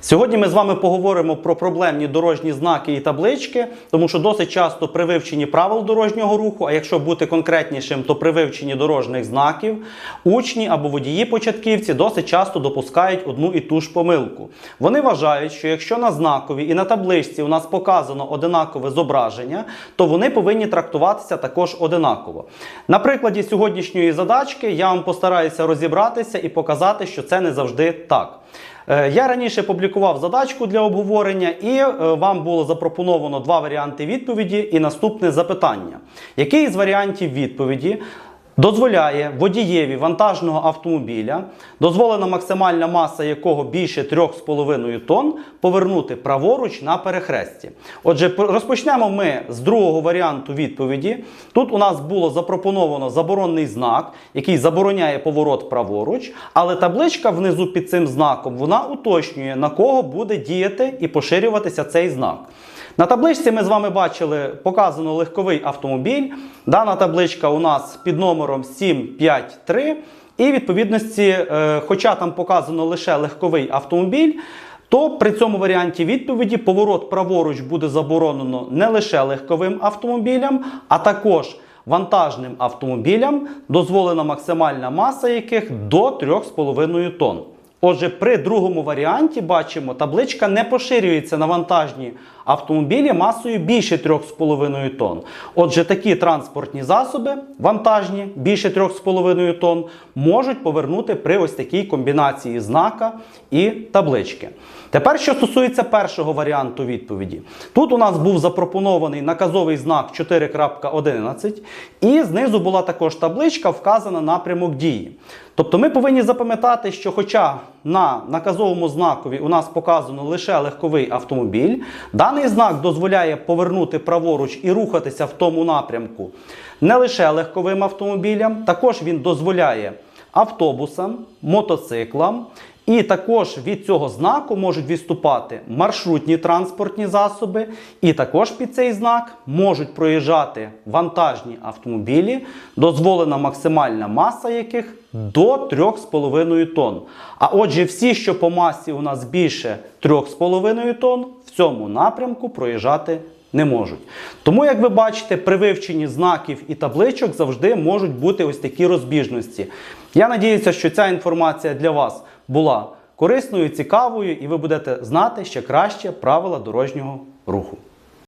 Сьогодні ми з вами поговоримо про проблемні дорожні знаки і таблички, тому що досить часто при вивченні правил дорожнього руху, а якщо бути конкретнішим, то при вивченні дорожніх знаків, учні або водії-початківці досить часто допускають одну і ту ж помилку. Вони вважають, що якщо на знакові і на табличці у нас показано одинакове зображення, то вони повинні трактуватися також одинаково. На прикладі сьогоднішньої задачки я вам постараюся розібратися і показати, що це не завжди так. Е, Я раніше публікував задачку для обговорення, і е, вам було запропоновано два варіанти відповіді і наступне запитання. Який із варіантів відповіді дозволяє водієві вантажного автомобіля, дозволена максимальна маса якого більше 3,5 тонн, повернути праворуч на перехресті? Отже, розпочнемо ми з другого варіанту відповіді. Тут у нас було запропоновано заборонний знак, який забороняє поворот праворуч, але табличка внизу під цим знаком вона уточнює, на кого буде діяти і поширюватися цей знак. На табличці ми з вами бачили показано легковий автомобіль. Дана табличка у нас під номером 753. І відповідності, е, хоча там показано лише легковий автомобіль, то при цьому варіанті відповіді поворот праворуч буде заборонено не лише легковим автомобілям, а також вантажним автомобілям, дозволена максимальна маса яких до 3,5 тонн. Отже, при другому варіанті бачимо, табличка не поширюється на вантажні автомобілі масою більше 3,5 тонн. Отже, такі транспортні засоби, вантажні більше 3,5 тонн, можуть повернути при ось такій комбінації знака і таблички. Тепер, що стосується першого варіанту відповіді, тут у нас був запропонований наказовий знак 4.11, і знизу була також табличка, вказана напрямок дії. Тобто ми повинні запам'ятати, що хоча на наказовому знакові у нас показано лише легковий автомобіль, даний знак дозволяє повернути праворуч і рухатися в тому напрямку не лише легковим автомобілям, також він дозволяє автобусам, мотоциклам. І також від цього знаку можуть відступати маршрутні транспортні засоби, і також під цей знак можуть проїжджати вантажні автомобілі, дозволена максимальна маса яких до 3,5 тонн. А отже, всі, що по масі у нас більше 3,5 тонн, в цьому напрямку проїжджати не можуть. Тому, як ви бачите, при вивченні знаків і табличок завжди можуть бути ось такі розбіжності. Я надіюся, що ця інформація для вас була корисною, цікавою, і ви будете знати ще краще правила дорожнього руху.